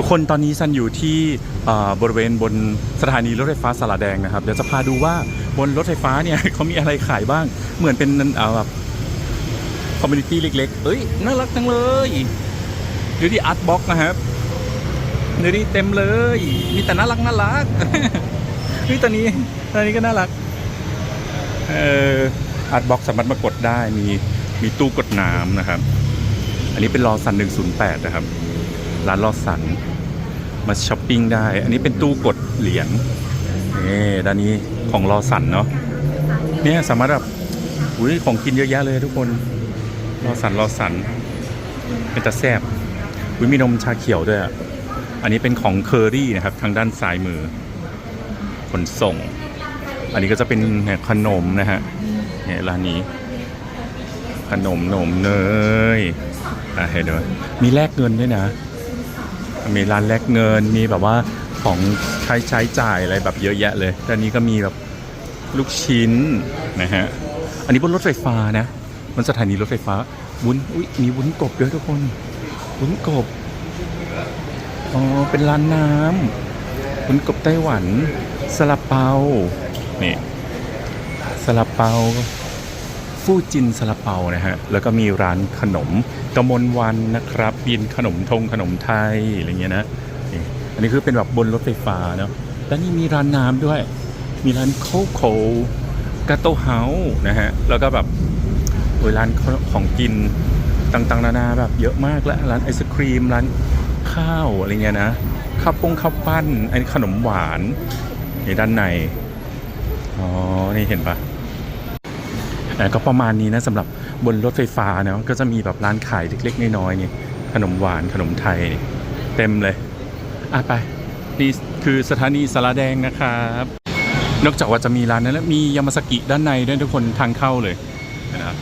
ทุกคนตอนนี้ซันอยู่ที่บริเวณบนสถานีรถไฟฟ้าสารแดงนะครับเดี๋ยวจะพาดูว่าบนรถไฟฟ้าเนี่ยเขามีอะไรขายบ้างเหมือนเป็นแบบคอมมูนิตี้เล็ก ๆ เอ้ย น่ารักจังเลยดูที่อาร์ตบ็อกนะครับดูดิเต็มเลย มีแต่น่ารักน่ารักนี่ตอนนี้ตอนนี้ก็น่ารัก เอออาร์ตบ็อกสามารถมากดได้มีมีตู้กดน้ำนะครับ อันนี้เป็นรอสัน108นะครับ ร้านรอสัน มาช้อปปิ้งได้ อันนี้เป็นตู้กดเหรียญนี่ด้านนี้ของรอสันเนาะเนี่ยสามารถแบบอุ้ยของกินเยอะแยะเลยทุกคนรอสันรอสัน เป็นตะแซบอุ้ยมีนมชาเขียวด้วยอะอันนี้เป็นของเคอรี่นะครับ ทางด้านซ้ายมือ ขนส่ง อันนี้ก็จะเป็นขนมนะฮะเนี่ยร้านนี้ ขนมนมเนยอะเห็นไหมมีแลกเงินด้วยนะ มีร้านแลกเงิน มีแบบว่าของใช้ใช้จ่ายอะไรแบบเยอะแยะเลยแต่นี้ก็มีแบบลูกชิ้นนะฮะ อันนี้บนรถไฟฟ้านะบนสถานีรถไฟฟ้า วุ้น อุ้ยมีวุ้นกบด้วยทุกคน วุ้นกบ อ๋อ เป็นร้านน้ำวุ้นกบไต้หวันซาลาเปา นี่ซาลาเปา ฟู่จินซาลาเปานะฮะ แล้วก็มีร้านขนมกมลวันนะครับบินขนมทงขนมไทยอะไรเงี้ยนะ อันนี้คือเป็นแบบบนรถไฟฟ้าเนาะ แล้วนี่มีร้านน้ำด้วย มีร้านโคโคกาโตเฮาส์นะฮะ แล้วก็แบบโอ้ยร้านของกินต่างๆ นานาแบบเยอะมากและร้านไอศครีมร้านข้าวอะไรเงี้ยนะข้าวปงข้าวปั้นไอขนมหวานในด้านใน อ๋อ นี่เห็นปะ่ะ ก็ประมาณนี้นะสำหรับบนรถไฟฟ้าเนาะก็จะมีแบบร้านขายเล็กๆน้อยๆนี่ขนมหวานขนมไทย เต็มเลย อะไป นี่คือสถานีสารแดงนะครับ นอกจากว่าจะมีร้านนั้นแล้วมียามาสกิด้านในด้วยทุกคนทางเข้าเลยนะครับ